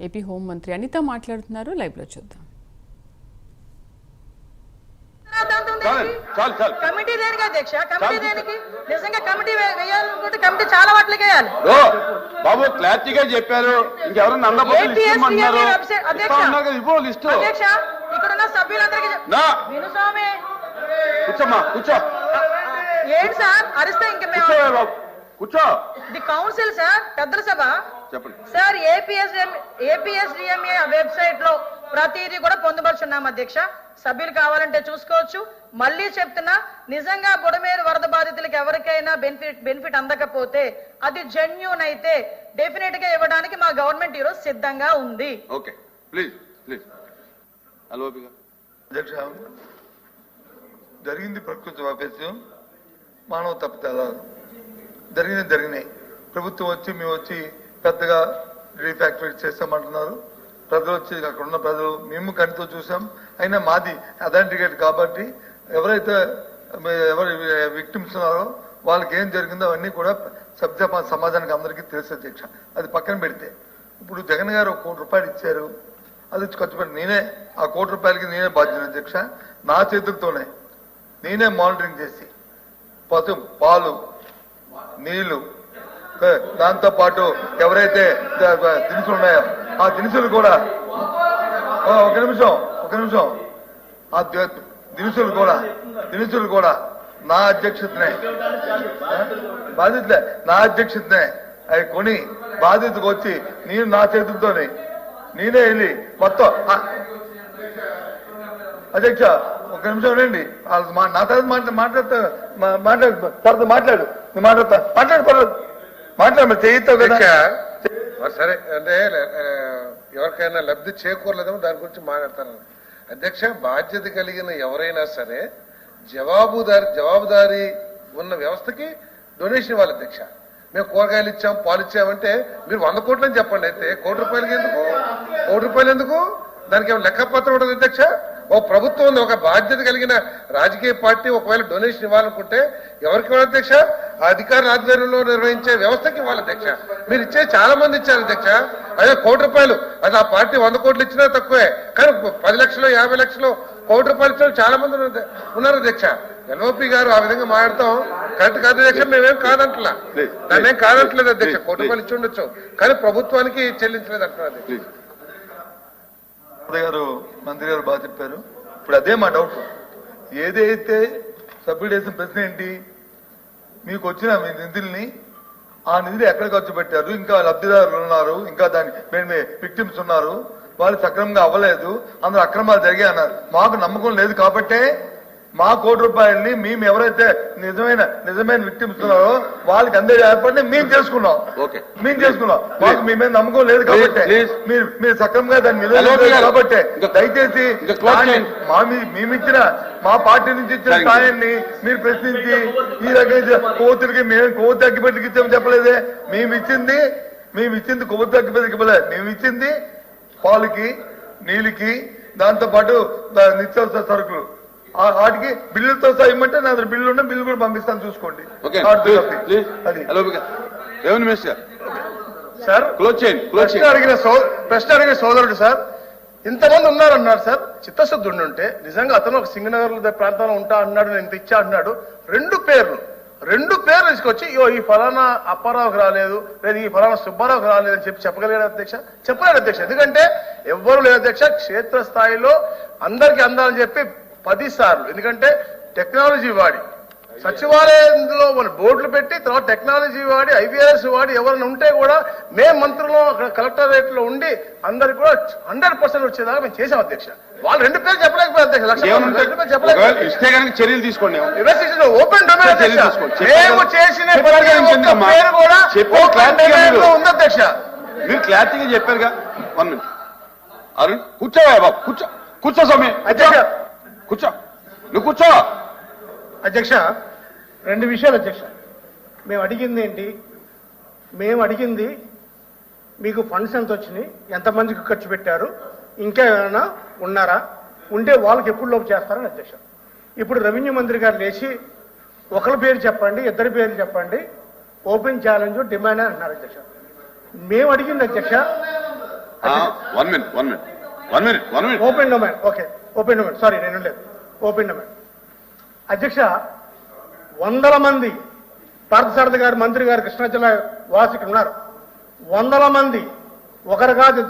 AP హోంమంత్రి అనిత మాట్లాడుతున్నారు. లైవ్లో చూద్దాం. కమిటీ దేనికి అధ్యక్ష? కమిటీ దేనికి? నిజంగా కమిటీ వే- వేయాలనుకుంటే కమిటీ చాలా వాటికి వేయాలి. బాబు క్లారిటీగా చెప్పారు. అధ్యక్ష. ఇక్కడ ఉన్న సభ్యులందరికీ విను స్వామి కూర్చోమ్మా కూర్చో. ఏంటి సార్? అరిస్తే ఇంక మేము కూర్చో. ది కౌన్సిల్ సార్ పెద్దల సభ. చెప్పండి. సార్ ఏపీఎస్ ఏపీఎస్డిఎంఏ వెబ్సైట్లో ప్రతిదీ కూడా పొందుపరుచున్నాం అధ్యక్ష. సభ్యులు కావాలంటే చూసుకోవచ్చు. మళ్ళీ చెప్తున్నా నిజంగా బుడమేరు వరద బాధితులకు ఎవరికైనా బెనిఫిట్ బెనిఫిట్ అందకపోతే అది జెన్యూన్ అయితే డెఫినెట్గా ఇవ్వడానికి మా గవర్నమెంట్ ఈరోజు సిద్ధంగా ఉంది. ఓకే. Please please. హలో అధ్యక్ష జరిగింది ప్రకృతి వైపరీత్యం మానవ తప్పిదాలు జరిగిన జరిగినాయి. ప్రభుత్వం వచ్చి మేము వచ్చి పెద్దగా రీఫ్యాక్టరీ చేస్తామంటున్నారు. ప్రజలు వచ్చి అక్కడ ఉన్న ప్రజలు మేము కంటితో చూసాం. అయినా మాది అథెంటికేట్ కాబట్టి ఎవరైతే ఎవరు విక్టిమ్స్ ఉన్నారో వాళ్ళకి ఏం జరిగిందో అవన్నీ కూడా సభ్య సమాజానికి అందరికీ తెలుసు అధ్యక్ష అది పక్కన పెడితే. ఇప్పుడు జగన్ గారు ఒక కోటి రూపాయలు ఇచ్చారు. అది ఖర్చు పెట్టి నేనే ఆ కోటి రూపాయలకి నేనే బాధ్యత అధ్యక్ష నా చేతులతోనే నేనే మానిటరింగ్ చేసి పసు పాలు నీళ్ళు. దాంతో పాటు ఎవరైతే దినుసులు ఉన్నాయో ఆ దినుసులు కూడా ఒక నిమిషం ఒక నిమిషం. ఆ దినుసులు కూడా దినుసులు కూడా నా అధ్యక్షతనే. బాధితులే బాధ్యతలే నా అధ్యక్షతనే. అవి కొని బాధ్యతకు వచ్చి నేను నా చేతులతోనే. నేనే వెళ్ళి మొత్తం ఆ, అధ్యక్ష ఒక నిమిషం ఉండండి. మా- నా తర్వాత మాట్లాడు మాట్లాడతా మాట్లాడు తర్వాత మాట్లాడు. నువ్వు మాట్లాడతా. మాట్లాడుకోలేదు మాట్లాడమని చేయొద్దు కదా. మరి సరే అంటే ఎవరికైనా లబ్ధి చేకూరలేదేమో దాని గురించి మాట్లాడతాను. అధ్యక్ష బాధ్యత కలిగిన ఎవరైనా సరే జవాబుదారి జవాబుదారీ ఉన్న వ్యవస్థకి డొనేషన్ ఇవ్వాలి అధ్యక్ష. మేము కూరగాయలు ఇచ్చాం పాలు ఇచ్చామంటే మీరు వంద కోట్లని చెప్పండి. అయితే కోటి రూపాయలకి ఎందుకు? కోటి రూపాయలు ఎందుకు? దానికి ఏమైనా లెక్కపత్రం ఉండదు అధ్యక్ష? ఓ ప్రభుత్వం ఉంది ఒక బాధ్యత కలిగిన రాజకీయ పార్టీ ఒకవేళ డొనేషన్ ఇవ్వాలనుకుంటే ఎవరికి ఇవ్వాలి అధ్యక్ష? ఆ అధికారుల ఆధ్వర్యంలో నిర్వహించే వ్యవస్థకి ఇవ్వాలి అధ్యక్ష. మీరు ఇచ్చే చాలా మంది ఇచ్చారు అధ్యక్ష. అదే కోటి రూపాయలు. అది ఆ పార్టీ వంద కోట్లు ఇచ్చినా తక్కువే. కానీ పది లక్షలు యాభై లక్షలు కోటి రూపాయలు చాలా మంది ఉన్నారు- అధ్యక్ష. ఎల్ఓపి గారు ఆ విధంగా మాట్లాడతాం. కరెక్ట్ కాదు అధ్యక్ష మేమేం కాదంటలా. దాన్నేం కాదంటలేదు అధ్యక్ష. కోటి. రూపాయలు ఇచ్చి ఉండొచ్చు. కానీ ప్రభుత్వానికి చెల్లించలేదు అంటున్నారు మంత్రి గారు మంత్రి గారు బాగా చెప్పారు. ఇప్పుడు అదే మా డౌట్ ఏదైతే సభ్యుడు వేసిన ప్రశ్న ఏంటి? మీకు వచ్చిన మీ నిధుల్ని ఆ నిధులు ఎక్కడ ఖర్చు పెట్టారు? ఇంకా లబ్ధిదారులు ఉన్నారు ఇంకా దాని విక్టిమ్స్ ఉన్నారు. వాళ్ళు సక్రమంగా అవ్వలేదు అందులో అక్రమాలు జరిగాయి అన్నారు. మాకు నమ్మకం లేదు కాబట్టే మా కోటి రూపాయల్ని మేము ఎవరైతే నిజమైన నిజమైన విక్టిమ్స్ ఉన్నారో వాళ్ళకి అందే ఏర్పాటుని మేము చేసుకున్నాం ఓకే. మేము చేసుకున్నాం మాకు మీ మీద నమ్మకం లేదు కాబట్టి. మీరు మీరు సక్రమంగా దాన్ని. కాబట్టి దయచేసి. మా మీ- మేమిచ్చిన మా పార్టీ నుంచి ఇచ్చిన. సాయాన్ని మీరు ప్రశ్నించి ఈ రకంగా కోతులకి మేము కొవ్వు తగ్గిపెట్టుకు ఇచ్చామని చెప్పలేదే మేము ఇచ్చింది మేము ఇచ్చింది కొవ్వు తగ్గిపెట్టుకు ఇవ్వలేదు మేము ఇచ్చింది పాలకి నీళ్ళకి దాంతో పాటు దా- నిత్యావసర సరుకులు వాటికి బిల్లులతో సహా ఇమ్మంటే నా దగ్గర బిల్లు ఉన్న బిల్లు కూడా పంపిస్తాను చూసుకోండి. అది. రెవెన్యూ మినిస్టర్ సార్ క్లోజ్ చేయండి అడిగిన ప్రశ్న అడిగిన సోదరుడు సార్ ఇంతమంది ఉన్నారన్నారు సార్ చిత్తశుద్ధి ఉండుంటే నిజంగా అతను ఒక సింగనగర్ ప్రాంతంలో ఉంటా అన్నాడు నేను ఇంత ఇచ్చా అన్నాడు. రెండు పేర్లు రెండు పేర్లు తీసుకొచ్చి "ఇగో ఈ ఫలానా అప్పారావుకి రాలేదు లేదా ఈ ఫలానా సుబ్బారావుకి రాలేదు అని చెప్పి చెప్పగలిగాడు అధ్యక్ష. చెప్పలేడు అధ్యక్ష. ఎందుకంటే ఎవ్వరు లేదు అధ్యక్ష. క్షేత్ర స్థాయిలో అందరికీ అందాలని చెప్పి పది సార్లు ఎందుకంటే టెక్నాలజీ వాడి. సచివాలయంలో మన బోర్డులు పెట్టి తర్వాత టెక్నాలజీ వాడి ఐవీఆర్ఎస్ వాడి ఎవరైనా ఉంటే కూడా మేము మంత్రులు అక్కడ కలెక్టరేట్లో ఉండి అందరికి కూడా హండ్రెడ్ పర్సెంట్ వచ్చేదాకా మేము చేసాం అధ్యక్ష. వాళ్ళు రెండు పేర్లు చెప్పలేకపోయారు అధ్యక్ష. చెప్పలేకపోయారు. చర్యలు తీసుకోండి ఓపెన్ డొమైన్. మేము చేసిన? పేరు కూడా ఓపెన్ క్లారిటీగా డొమైన్లో మీరు. ఉంది అధ్యక్ష. మీరు క్లారిటీగా చెప్పారుగా. One minute. అరుణ్ కూర్చోవా బాబు. కూర్చో. కూర్చో స్వామి. అధ్యక్ష కూర్చో. నువ్వు కూర్చో. అధ్యక్ష రెండు విషయాలు అధ్యక్ష. మేము అడిగింది ఏంటి? మేము అడిగింది మీకు ఫండ్స్ ఎంత వచ్చినాయి? ఎంతమందికి ఖర్చు పెట్టారు? ఇంకా ఏమైనా ఉన్నారా? ఉంటే వాళ్ళకి ఎప్పుడు లోపు చేస్తారని అధ్యక్ష. ఇప్పుడు రెవెన్యూ మంత్రి గారు లేచి ఒకరి పేరు చెప్పండి ఇద్దరి పేరు చెప్పండి ఓపెన్ ఛాలెంజ్ డిమాండ్ అని అన్నారు అధ్యక్ష. మేము అడిగింది అధ్యక్ష. One minute one minute one minute one minute open domain okay. Open domain sorry నేను లేదు ఓపెన్ డొమైన్ అధ్యక్ష వందల మంది పార్థసారథి గారు మంత్రి గారు కృష్ణా జిల్లా వాసి ఉన్నారు వందల మంది ఒకరు కాదు